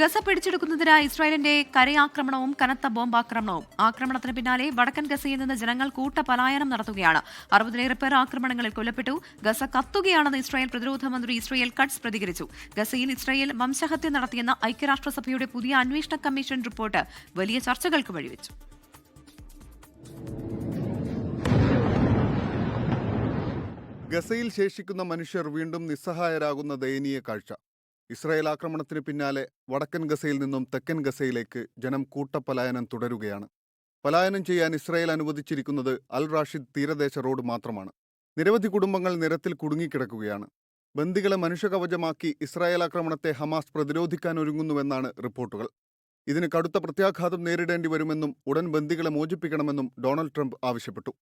Gaza പിടിച്ചെടുക്കുന്നതിന് ഇസ്രായേലിന്റെ കരയാക്രമണവും കനത്ത ബോംബാക്രമണവും. ആക്രമണത്തിന് പിന്നാലെ വടക്കൻ ഗസയിൽ നിന്ന് ജനങ്ങൾ കൂട്ടപലായനം നടത്തുകയാണ്. അറുപതിലേറെ പേർ ആക്രമണങ്ങളിൽ കൊല്ലപ്പെട്ടു. ഗസ കത്തുകയാണെന്ന് ഇസ്രായേൽ പ്രതിരോധ മന്ത്രി ഇസ്രായേൽ കട്സ് പ്രതികരിച്ചു. ഗസയിൽ ഇസ്രായേൽ വംശഹത്യ നടത്തിയെന്ന ഐക്യരാഷ്ട്രസഭയുടെ പുതിയ അന്വേഷണ കമ്മീഷൻ റിപ്പോർട്ട് വലിയ ചർച്ചകൾക്ക് വഴിവെച്ചു. ഗസയിൽ ശേഷിക്കുന്ന മനുഷ്യർ വീണ്ടും നിസ്സഹായരാകുന്ന ദയനീയ കാഴ്ച. ഇസ്രായേൽ ആക്രമണത്തിന് പിന്നാലെ വടക്കൻ ഗസയിൽ നിന്നും തെക്കൻ ഗസയിലേക്ക് ജനം കൂട്ടപലായനം തുടരുകയാണ്. പലായനം ചെയ്യാൻ ഇസ്രായേൽ അനുവദിച്ചിരിക്കുന്നത് അൽ റാഷിദ് തീരദേശ റോഡ് മാത്രമാണ്. നിരവധി കുടുംബങ്ങൾ നിരത്തിൽ കുടുങ്ങിക്കിടക്കുകയാണ്. ബന്ദികളെ മനുഷ്യകവചമാക്കി ഇസ്രായേൽ ആക്രമണത്തെ ഹമാസ് പ്രതിരോധിക്കാൻ ഒരുങ്ങുന്നുവെന്നാണ് റിപ്പോർട്ടുകൾ. ഇതിന് കടുത്ത പ്രത്യാഘാതം നേരിടേണ്ടി വരുമെന്നും ഉടൻ ബന്ദികളെ മോചിപ്പിക്കണമെന്നും ഡൊണാൾഡ് ട്രംപ് ആവശ്യപ്പെട്ടു.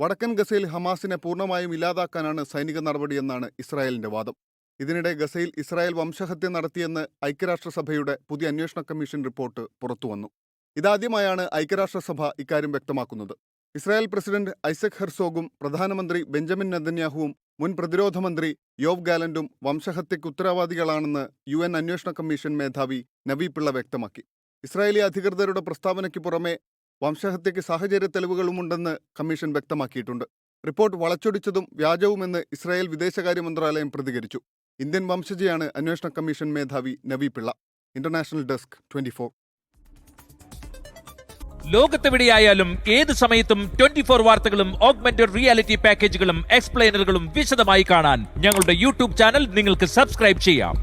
വടക്കൻ ഗസയിൽ ഹമാസിനെ പൂർണമായും ഇല്ലാതാക്കാനാണ് സൈനിക നടപടിയെന്നാണ് ഇസ്രായേലിന്റെ വാദം. ഇതിനിടെ ഗസയിൽ ഇസ്രായേൽ വംശഹത്യ നടത്തിയെന്ന് ഐക്യരാഷ്ട്രസഭയുടെ പുതിയ അന്വേഷണ കമ്മീഷൻ റിപ്പോർട്ട് പുറത്തുവന്നു. ഇതാദ്യമായാണ് ഐക്യരാഷ്ട്രസഭ ഇക്കാര്യം വ്യക്തമാക്കുന്നത്. ഇസ്രായേൽ പ്രസിഡന്റ് ഐസക് ഹെർസോഗും പ്രധാനമന്ത്രി ബെഞ്ചമിൻ നെതന്യാഹുവും മുൻ പ്രതിരോധ മന്ത്രി യോവ് ഗാലന്റും വംശഹത്യയ്ക്ക് ഉത്തരവാദികളാണെന്ന് യു എൻ അന്വേഷണ കമ്മീഷൻ മേധാവി നവി പിള്ള വ്യക്തമാക്കി. ഇസ്രായേലി അധികൃതരുടെ പ്രസ്താവനയ്ക്ക് പുറമെ വംശഹത്യയ്ക്ക് സാഹചര്യ തെളിവുകളുമുണ്ടെന്ന് കമ്മീഷൻ വ്യക്തമാക്കിയിട്ടുണ്ട്. റിപ്പോർട്ട് വളച്ചൊടിച്ചതും വ്യാജവുമെന്ന് ഇസ്രായേൽ വിദേശകാര്യ മന്ത്രാലയം പ്രതികരിച്ചു. ഇന്ത്യൻ വംശജയാണ് അന്വേഷണ കമ്മീഷൻ മേധാവി Navi Pillay. International desk twenty four. ലോകത്തെവിടെയായാലും ഏത് സമയത്തും ട്വന്റി ഫോർ വാർത്തകളും ഓഗ്മെന്റഡ് റിയാലിറ്റി പാക്കേജുകളും എക്സ്പ്ലെയിനറുകളും വിശദമായി കാണാൻ ഞങ്ങളുടെ യൂട്യൂബ് ചാനൽ നിങ്ങൾക്ക് സബ്സ്ക്രൈബ് ചെയ്യാം.